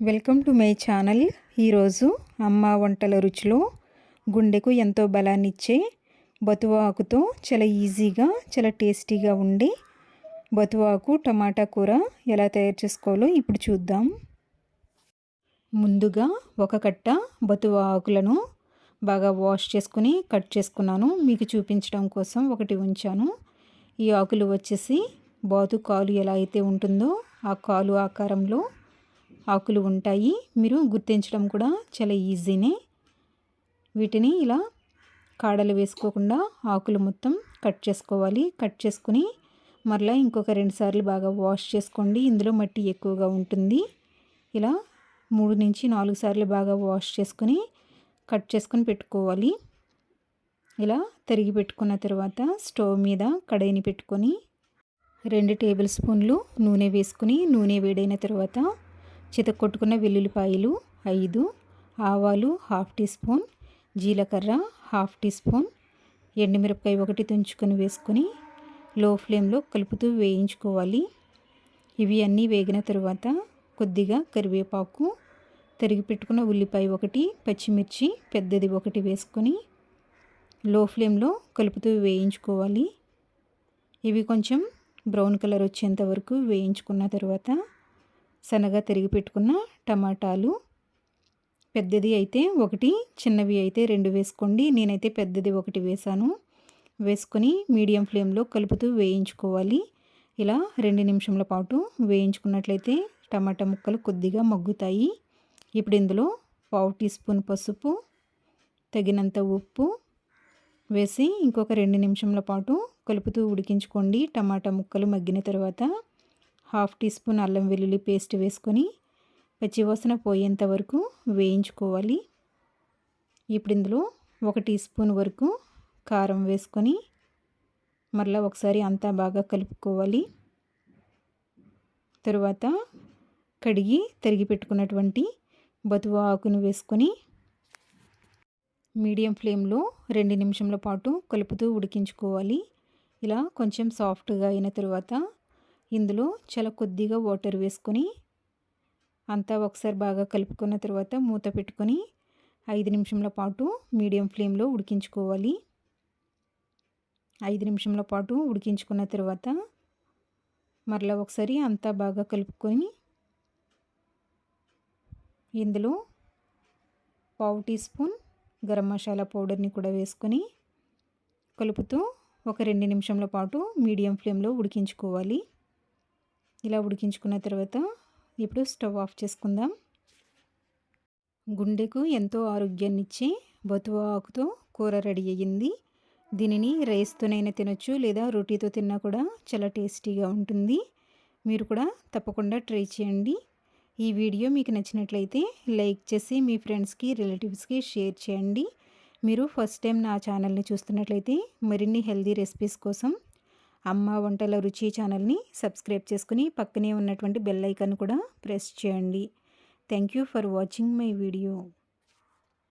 Welcome to my channel. ఈరోజు అమ్మ వంటల రుచిలో గుండెకు ఎంతో బలాన్ని ఇచ్చే బతువ ఆకుతో చాలా ఈజీగా చాలా టేస్టీగా ఉండి బతువాకు టమాటా కూర ఎలా తయారు చేసుకోవాలో ఇప్పుడు చూద్దాం. ముందుగా ఒక కట్ట బతువ ఆకులను బాగా వాష్ చేసుకుని కట్ చేసుకున్నాను. మీకు చూపించడం కోసం ఒకటి ఉంచాను. ఈ ఆకులు వచ్చేసి బాతు కాలు ఎలా అయితే ఉంటుందో ఆ కాలు ఆకారంలో ఆకులు ఉంటాయి. మీరు గుర్తించడం కూడా చాలా ఈజీనే. వీటిని ఇలా కాడలు వేసుకోకుండా ఆకులు మొత్తం కట్ చేసుకోవాలి. కట్ చేసుకుని మరలా ఇంకొక రెండు సార్లు బాగా వాష్ చేసుకోండి. ఇందులో మట్టి ఎక్కువగా ఉంటుంది. ఇలా మూడు నుంచి నాలుగు సార్లు బాగా వాష్ చేసుకొని కట్ చేసుకొని పెట్టుకోవాలి. ఇలా తరిగి పెట్టుకున్న తర్వాత స్టవ్ మీద కడాయిని పెట్టుకొని రెండు టేబుల్ స్పూన్లు నూనె వేసుకుని నూనె వేడైన తర్వాత చితక్కొట్టుకున్న వెల్లుల్లిపాయలు ఐదు ఆవాలు హాఫ్ టీ స్పూన్ జీలకర్ర హాఫ్ టీ స్పూన్ ఎండుమిరపకాయ ఒకటి తుంచుకొని వేసుకొని లో ఫ్లేమ్లో కలుపుతూ వేయించుకోవాలి. ఇవి అన్నీ వేగిన తరువాత కొద్దిగా కరివేపాకు తరిగి పెట్టుకున్న ఉల్లిపాయ ఒకటి పచ్చిమిర్చి పెద్దది ఒకటి వేసుకొని లో ఫ్లేమ్లో కలుపుతూ వేయించుకోవాలి. ఇవి కొంచెం బ్రౌన్ కలర్ వచ్చేంత వరకు వేయించుకున్న తర్వాత సన్నగా తిరిగి పెట్టుకున్న టమాటాలు. పెద్దది అయితే ఒకటి చిన్నవి అయితే రెండు వేసుకోండి. నేనైతే పెద్దది ఒకటి వేసాను. వేసుకొని మీడియం ఫ్లేమ్లో కలుపుతూ వేయించుకోవాలి. ఇలా రెండు నిమిషంల పాటు వేయించుకున్నట్లయితే టమాటా ముక్కలు కొద్దిగా మగ్గుతాయి. ఇప్పుడు ఇందులో పావు టీ స్పూన్ పసుపు తగినంత ఉప్పు వేసి ఇంకొక రెండు నిమిషంల పాటు కలుపుతూ ఉడికించుకోండి. టమాటా ముక్కలు మగ్గిన తర్వాత హాఫ్ టీ స్పూన్ అల్లం వెల్లుల్లి పేస్ట్ వేసుకొని పచ్చివాసన పోయేంత వరకు వేయించుకోవాలి. ఇప్పుడు ఇందులో ఒక టీ స్పూన్ వరకు కారం వేసుకొని మరలా ఒకసారి అంతా బాగా కలుపుకోవాలి. తరువాత కడిగి తరిగి పెట్టుకున్నటువంటి బతువ ఆకును వేసుకొని మీడియం ఫ్లేమ్లో రెండు నిమిషంల పాటు కలుపుతూ ఉడికించుకోవాలి. ఇలా కొంచెం సాఫ్ట్గా అయిన తర్వాత ఇందులో చాలా కొద్దిగా వాటర్ వేసుకొని అంతా ఒకసారి బాగా కలుపుకున్న తర్వాత మూత పెట్టుకొని ఐదు నిమిషంల పాటు మీడియం ఫ్లేమ్లో ఉడికించుకోవాలి. ఐదు నిమిషంల పాటు ఉడికించుకున్న తర్వాత మరలా ఒకసారి అంతా బాగా కలుపుకొని ఇందులో పావు టీ స్పూన్ గరం మసాలా పౌడర్ని కూడా వేసుకొని కలుపుతూ ఒక రెండు నిమిషంల పాటు మీడియం ఫ్లేమ్లో ఉడికించుకోవాలి. ఇలా ఉడికించుకున్న తర్వాత ఇప్పుడు స్టవ్ ఆఫ్ చేసుకుందాం. గుండెకు ఎంతో ఆరోగ్యాన్ని ఇచ్చే బతువ ఆకుతో కూర రెడీ అయ్యింది. దీనిని రైస్తోనైనా తినొచ్చు లేదా రోటీతో తిన్నా కూడా చాలా టేస్టీగా ఉంటుంది. మీరు కూడా తప్పకుండా ట్రై చేయండి. ఈ వీడియో మీకు నచ్చినట్లయితే లైక్ చేసి మీ ఫ్రెండ్స్కి రిలేటివ్స్కి షేర్ చేయండి. మీరు ఫస్ట్ టైం నా ఛానల్ని చూస్తున్నట్లయితే మరిన్ని హెల్దీ రెసిపీస్ కోసం అమ్మ వంటల రుచి ఛానల్ని సబ్స్క్రైబ్ చేసుకుని పక్కనే ఉన్నటువంటి బెల్ ఐకాన్ కూడా ప్రెస్ చేయండి. Thank you for watching my video.